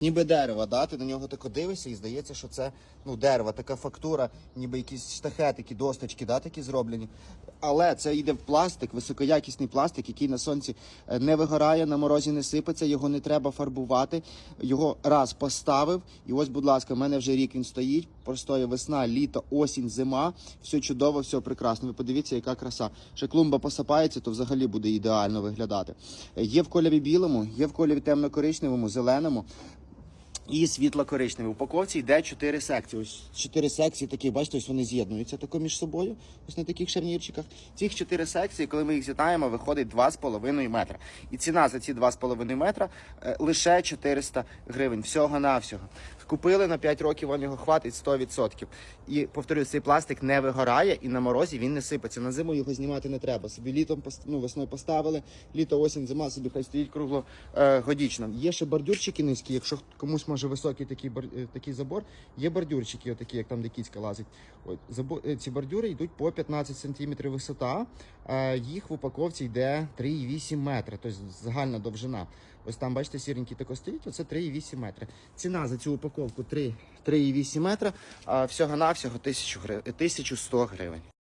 Ніби дерево, да? ти на нього тако дивишся і здається, що це ну, дерево, така фактура, ніби якісь штахетики, досточки, да, такі зроблені. Але це йде в пластик, високоякісний пластик, який на сонці е, не вигорає, на морозі не сипеться, його не треба фарбувати. Його раз поставив, і ось, будь ласка, в мене вже рік він стоїть. Простоє весна, літо, осінь, зима. Все чудово, все прекрасно. Ви подивіться, яка краса. Ще клумба посапається, то взагалі буде ідеально виглядати. Е, Є в кольорі білому, є в кольорі темно-коричневому, зеленому. І світло-коричневий. В упаковці йде 4 секції. Ось 4 секції такі, бачите, ось вони з'єднуються тако між собою, ось на таких шарнірчиках. Цих 4 секції, коли ми їх з'єднаємо, виходить 2,5 метра. І ціна за ці 2,5 метра е, лише 400 гривень. Всього-навсього. Купили на 5 років, вам його хватить 100%. І повторюю, цей пластик не вигорає і на морозі він не сипеться. На зиму його знімати не треба. Собі літом ну, весною поставили, літо, осінь, зима собі хай стоїть круглогодічно. Є ще бордюрчики низькі, якщо комусь може високий такий, е, такий забор, є бордюрчики, отакі, як там де кіцька лазить. От, забо- е, ці бордюри йдуть по 15 см висота, е, їх в упаковці йде 3,8 метри, тобто загальна довжина. Ось там, бачите, сіренький тако стоїть, оце 3,8 метри. Ціна за цю упаковку 3,8 метра, всього-навсього 1000 1100 гривень.